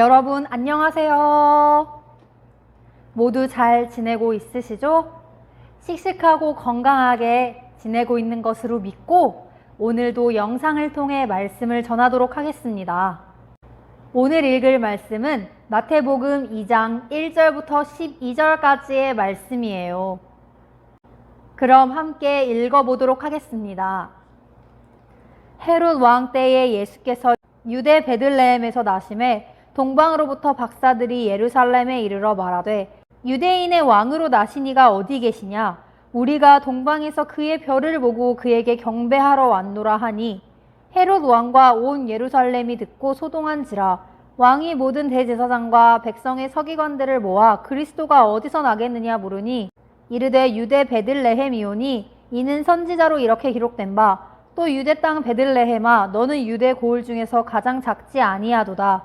여러분 안녕하세요. 모두 잘 지내고 있으시죠? 씩씩하고 건강하게 지내고 있는 것으로 믿고 오늘도 영상을 통해 말씀을 전하도록 하겠습니다. 오늘 읽을 말씀은 마태복음 2장 1절부터 12절까지의 말씀이에요. 그럼 함께 읽어보도록 하겠습니다. 헤롯 왕 때에 예수께서 유대 베들레헴에서 나심에 동방으로부터 박사들이 예루살렘에 이르러 말하되 유대인의 왕으로 나시니가 어디 계시냐? 우리가 동방에서 그의 별을 보고 그에게 경배하러 왔노라 하니 헤롯 왕과 온 예루살렘이 듣고 소동한지라 왕이 모든 대제사장과 백성의 서기관들을 모아 그리스도가 어디서 나겠느냐 물으니 이르되 유대 베들레헴이오니 이는 선지자로 이렇게 기록된 바 또 유대 땅 베들레헴아 너는 유대 고을 중에서 가장 작지 아니하도다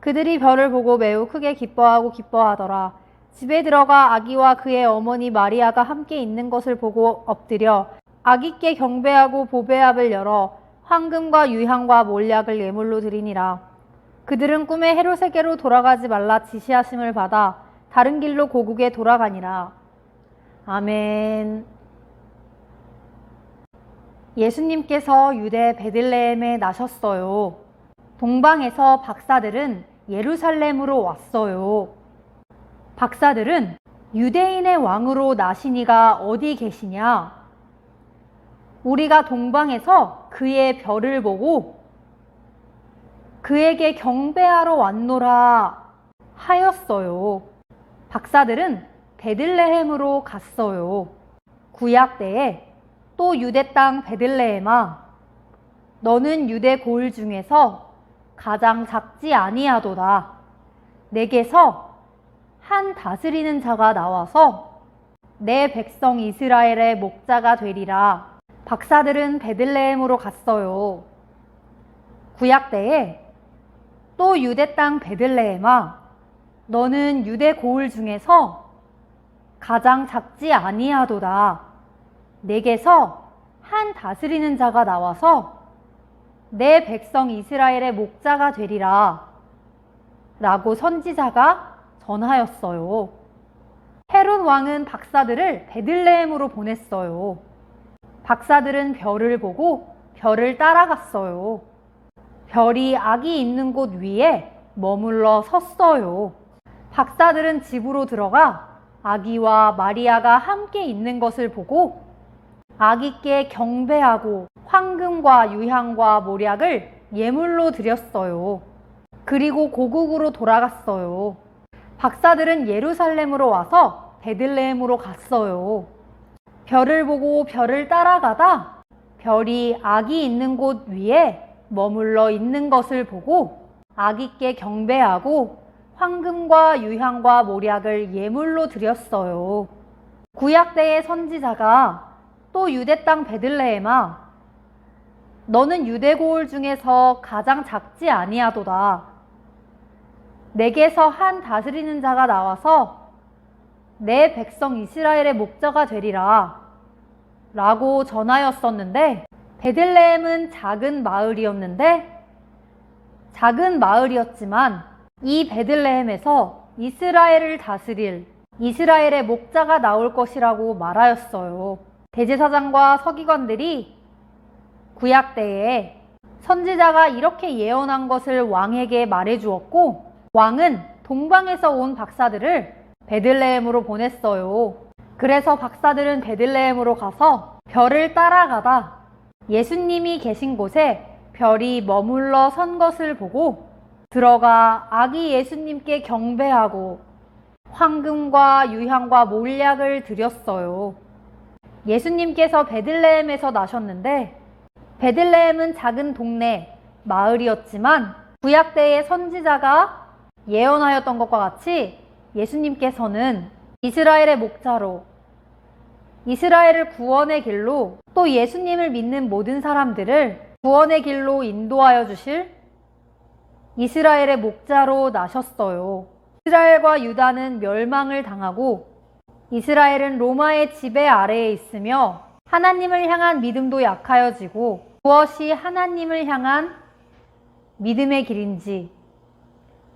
그들이 별을 보고 매우 크게 기뻐하고 기뻐하더라. 집에 들어가 아기와 그의 어머니 마리아가 함께 있는 것을 보고 엎드려 아기께 경배하고 보배압을 열어 황금과 유향과 몰약을 예물로 드리니라. 그들은 꿈에 헤롯에게로 돌아가지 말라 지시하심을 받아 다른 길로 고국에 돌아가니라. 아멘. 예수님께서 유대 베들레헴에 나셨어요. 동방에서 박사들은 예루살렘으로 왔어요. 박사들은 유대인의 왕으로 나시니가 어디 계시냐? 우리가 동방에서 그의 별을 보고 그에게 경배하러 왔노라 하였어요. 박사들은 베들레헴으로 갔어요. 구약 때에 또 유대 땅 베들레헴아 너는 유대 고을 중에서 가장 작지 아니하도다. 내게서 한 다스리는 자가 나와서 내 백성 이스라엘의 목자가 되리라. 박사들은 베들레헴으로 갔어요. 구약 때에 또 유대 땅 베들레헴아 너는 유대 고을 중에서 가장 작지 아니하도다. 내게서 한 다스리는 자가 나와서 내 백성 이스라엘의 목자가 되리라. 라고 선지자가 전하였어요. 헤롯 왕은 박사들을 베들레헴으로 보냈어요. 박사들은 별을 보고 별을 따라갔어요. 별이 아기 있는 곳 위에 머물러 섰어요. 박사들은 집으로 들어가 아기와 마리아가 함께 있는 것을 보고 아기께 경배하고 황금과 유향과 모략을 예물로 드렸어요. 그리고 고국으로 돌아갔어요. 박사들은 예루살렘으로 와서 베들레헴으로 갔어요. 별을 보고 별을 따라가다 별이 아기 있는 곳 위에 머물러 있는 것을 보고 아기께 경배하고 황금과 유향과 모략을 예물로 드렸어요. 구약 때의 선지자가 또 유대 땅 베들레헴아 너는 유대 고을 중에서 가장 작지 아니하도다. 내게서 한 다스리는 자가 나와서 내 백성 이스라엘의 목자가 되리라. 라고 전하였었는데 베들레헴은 작은 마을이었는데 작은 마을이었지만 이 베들레헴에서 이스라엘을 다스릴 이스라엘의 목자가 나올 것이라고 말하였어요. 대제사장과 서기관들이 구약 때에 선지자가 이렇게 예언한 것을 왕에게 말해 주었고 왕은 동방에서 온 박사들을 베들레헴으로 보냈어요. 그래서 박사들은 베들레헴으로 가서 별을 따라가다 예수님이 계신 곳에 별이 머물러 선 것을 보고 들어가 아기 예수님께 경배하고 황금과 유향과 몰약을 드렸어요. 예수님께서 베들레헴에서 나셨는데 베들레헴은 작은 동네 마을이었지만 구약 때의 선지자가 예언하였던 것과 같이 예수님께서는 이스라엘의 목자로 이스라엘을 구원의 길로 또 예수님을 믿는 모든 사람들을 구원의 길로 인도하여 주실 이스라엘의 목자로 나셨어요. 이스라엘과 유다는 멸망을 당하고 이스라엘은 로마의 지배 아래에 있으며 하나님을 향한 믿음도 약하여지고 무엇이 하나님을 향한 믿음의 길인지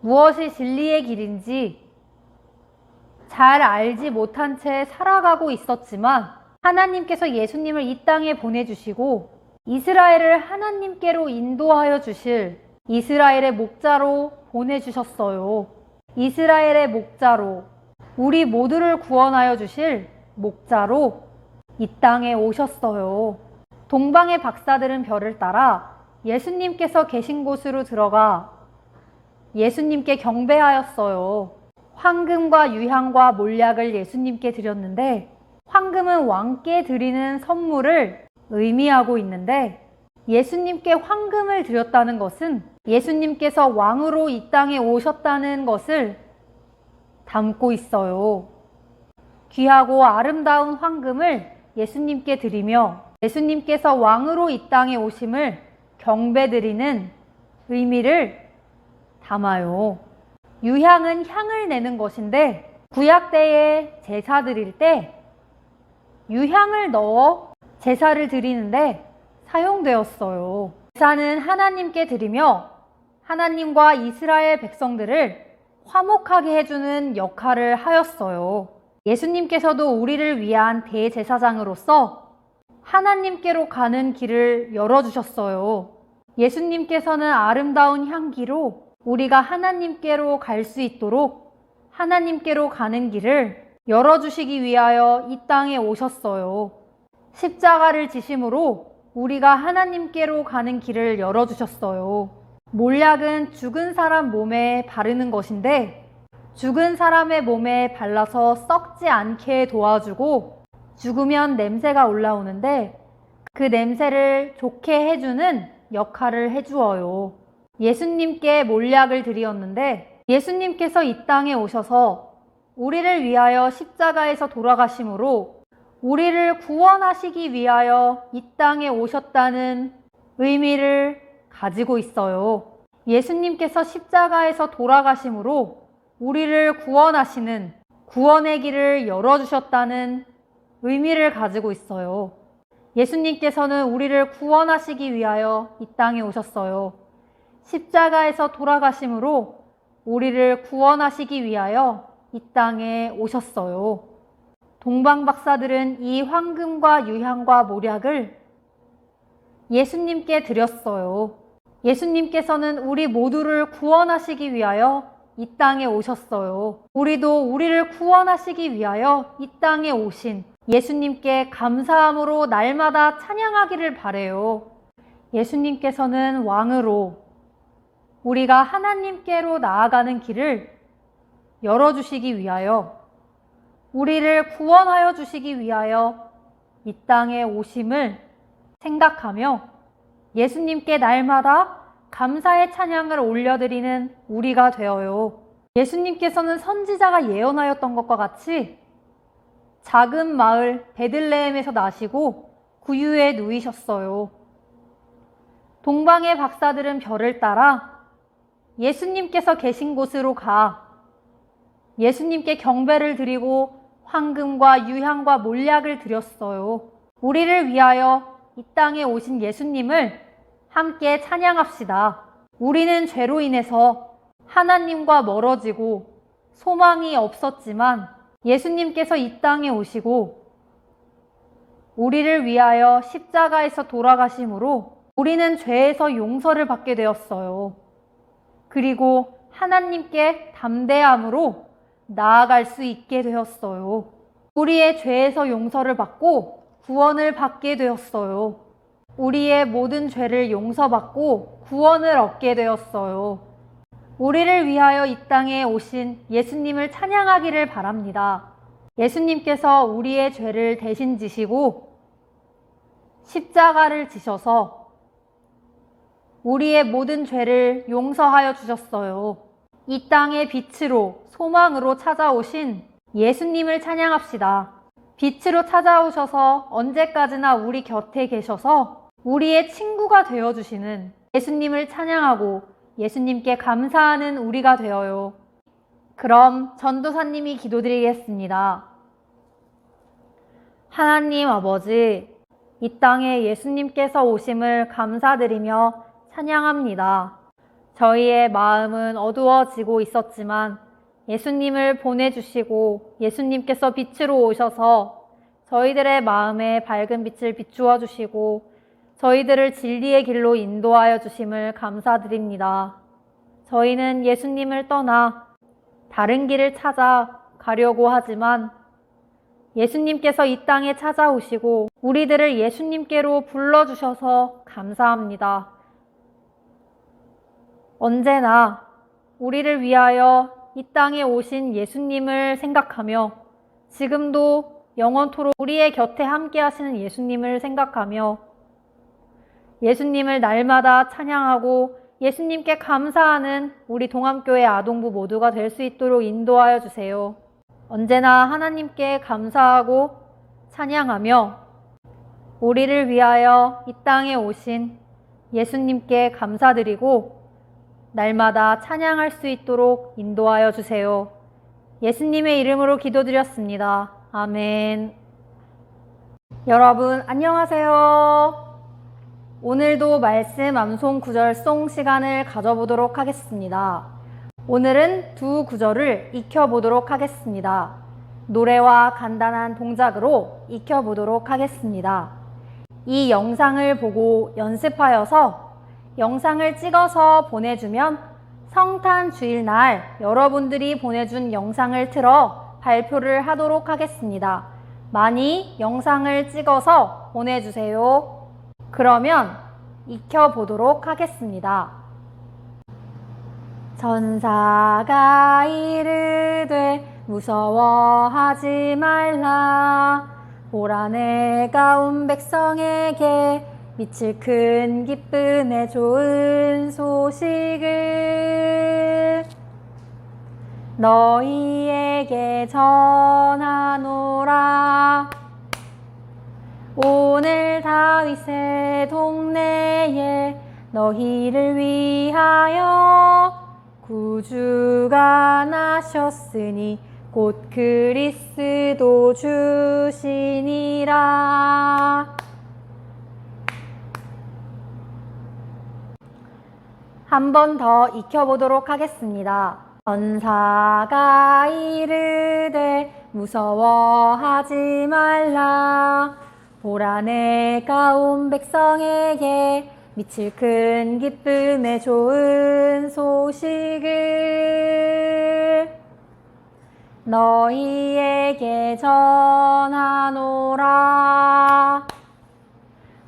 무엇이 진리의 길인지 잘 알지 못한 채 살아가고 있었지만 하나님께서 예수님을 이 땅에 보내주시고 이스라엘을 하나님께로 인도하여 주실 이스라엘의 목자로 보내주셨어요. 이스라엘의 목자로 우리 모두를 구원하여 주실 목자로 이 땅에 오셨어요. 동방의 박사들은 별을 따라 예수님께서 계신 곳으로 들어가 예수님께 경배하였어요. 황금과 유향과 몰약을 예수님께 드렸는데 황금은 왕께 드리는 선물을 의미하고 있는데 예수님께 황금을 드렸다는 것은 예수님께서 왕으로 이 땅에 오셨다는 것을 담고 있어요. 귀하고 아름다운 황금을 예수님께 드리며 예수님께서 왕으로 이 땅에 오심을 경배드리는 의미를 담아요. 유향은 향을 내는 것인데 구약 때에 제사 드릴 때 유향을 넣어 제사를 드리는데 사용되었어요. 제사는 하나님께 드리며 하나님과 이스라엘 백성들을 화목하게 해주는 역할을 하였어요. 예수님께서도 우리를 위한 대제사장으로서 하나님께로 가는 길을 열어주셨어요. 예수님께서는 아름다운 향기로 우리가 하나님께로 갈 수 있도록 하나님께로 가는 길을 열어주시기 위하여 이 땅에 오셨어요. 십자가를 지심으로 우리가 하나님께로 가는 길을 열어주셨어요. 몰약은 죽은 사람 몸에 바르는 것인데 죽은 사람의 몸에 발라서 썩지 않게 도와주고 죽으면 냄새가 올라오는데 그 냄새를 좋게 해주는 역할을 해주어요. 예수님께 몰약을 드리었는데 예수님께서 이 땅에 오셔서 우리를 위하여 십자가에서 돌아가심으로 우리를 구원하시기 위하여 이 땅에 오셨다는 의미를 가지고 있어요. 예수님께서 십자가에서 돌아가심으로 우리를 구원하시는 구원의 길을 열어주셨다는 의미를 가지고 있어요. 예수님께서는 우리를 구원하시기 위하여 이 땅에 오셨어요. 십자가에서 돌아가심으로 우리를 구원하시기 위하여 이 땅에 오셨어요. 동방 박사들은 이 황금과 유향과 모략을 예수님께 드렸어요. 예수님께서는 우리 모두를 구원하시기 위하여 이 땅에 오셨어요. 우리도 우리를 구원하시기 위하여 이 땅에 오신 예수님께 감사함으로 날마다 찬양하기를 바래요. 예수님께서는 왕으로 우리가 하나님께로 나아가는 길을 열어주시기 위하여 우리를 구원하여 주시기 위하여 이 땅에 오심을 생각하며 예수님께 날마다 감사의 찬양을 올려드리는 우리가 되어요. 예수님께서는 선지자가 예언하였던 것과 같이 작은 마을 베들레헴에서 나시고 구유에 누이셨어요. 동방의 박사들은 별을 따라 예수님께서 계신 곳으로 가 예수님께 경배를 드리고 황금과 유향과 몰약을 드렸어요. 우리를 위하여 이 땅에 오신 예수님을 함께 찬양합시다. 우리는 죄로 인해서 하나님과 멀어지고 소망이 없었지만 예수님께서 이 땅에 오시고 우리를 위하여 십자가에서 돌아가심으로 우리는 죄에서 용서를 받게 되었어요. 그리고 하나님께 담대함으로 나아갈 수 있게 되었어요. 우리의 죄에서 용서를 받고 구원을 받게 되었어요. 우리의 모든 죄를 용서받고 구원을 얻게 되었어요. 우리를 위하여 이 땅에 오신 예수님을 찬양하기를 바랍니다. 예수님께서 우리의 죄를 대신 지시고 십자가를 지셔서 우리의 모든 죄를 용서하여 주셨어요. 이 땅의 빛으로 소망으로 찾아오신 예수님을 찬양합시다. 빛으로 찾아오셔서 언제까지나 우리 곁에 계셔서 우리의 친구가 되어주시는 예수님을 찬양하고 예수님께 감사하는 우리가 되어요. 그럼 전도사님이 기도드리겠습니다. 하나님 아버지, 이 땅에 예수님께서 오심을 감사드리며 찬양합니다. 저희의 마음은 어두워지고 있었지만 예수님을 보내주시고 예수님께서 빛으로 오셔서 저희들의 마음에 밝은 빛을 비추어 주시고 저희들을 진리의 길로 인도하여 주심을 감사드립니다. 저희는 예수님을 떠나 다른 길을 찾아 가려고 하지만 예수님께서 이 땅에 찾아오시고 우리들을 예수님께로 불러주셔서 감사합니다. 언제나 우리를 위하여 이 땅에 오신 예수님을 생각하며 지금도 영원토록 우리의 곁에 함께 하시는 예수님을 생각하며 예수님을 날마다 찬양하고 예수님께 감사하는 우리 동암교회 아동부 모두가 될 수 있도록 인도하여 주세요. 언제나 하나님께 감사하고 찬양하며 우리를 위하여 이 땅에 오신 예수님께 감사드리고 날마다 찬양할 수 있도록 인도하여 주세요. 예수님의 이름으로 기도드렸습니다. 아멘. 여러분, 안녕하세요. 오늘도 말씀 암송 구절송 시간을 가져보도록 하겠습니다. 오늘은 두 구절을 익혀보도록 하겠습니다. 노래와 간단한 동작으로 익혀보도록 하겠습니다. 이 영상을 보고 연습하여서 영상을 찍어서 보내주면 성탄 주일날 여러분들이 보내준 영상을 틀어 발표를 하도록 하겠습니다. 많이 영상을 찍어서 보내주세요. 그러면 익혀보도록 하겠습니다. 전사가 이르되 무서워하지 말라 보라 내가 온 백성에게 미칠 큰 기쁨의 좋은 소식을 너희에게 전하노라 오늘 다윗의 동네에 너희를 위하여 구주가 나셨으니 곧 그리스도 주시니라. 한 번 더 익혀보도록 하겠습니다. 전사가 이르되 무서워하지 말라. 보라 내가 온 백성에게 미칠 큰 기쁨의 좋은 소식을 너희에게 전하노라.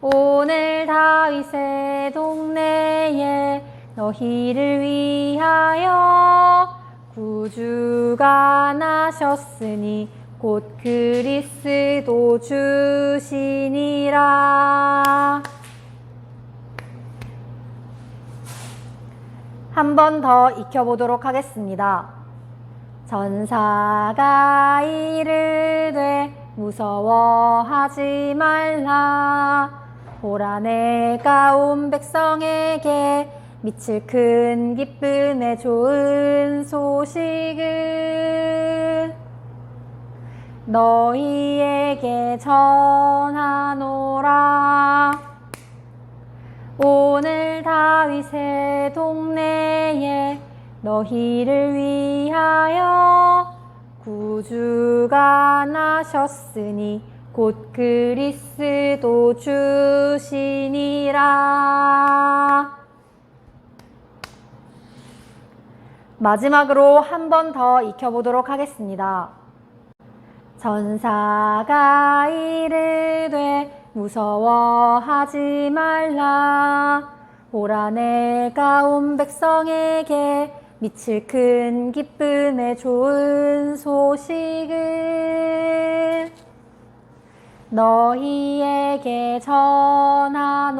오늘 다윗의 동네에 너희를 위하여 구주가 나셨으니 곧 그리스도 주시니라. 한 번 더 익혀보도록 하겠습니다. 전사가 이르되 무서워하지 말라. 보라 내가 온 백성에게 미칠 큰 기쁨의 좋은 소식을 너희에게 전하노라. 오늘 다윗의 동네에 너희를 위하여 구주가 나셨으니 곧 그리스도 주시니라. 마지막으로 한 번 더 익혀보도록 하겠습니다. 전사가 이르되 무서워하지 말라 보라 내가 온 백성에게 미칠 큰 기쁨의 좋은 소식을 너희에게 전하노라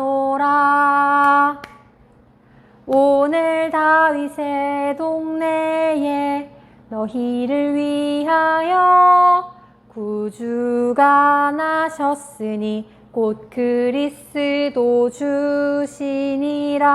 오늘 다윗의 동네에 너희를 위하여 구주가 나셨으니 곧 그리스도 주시니라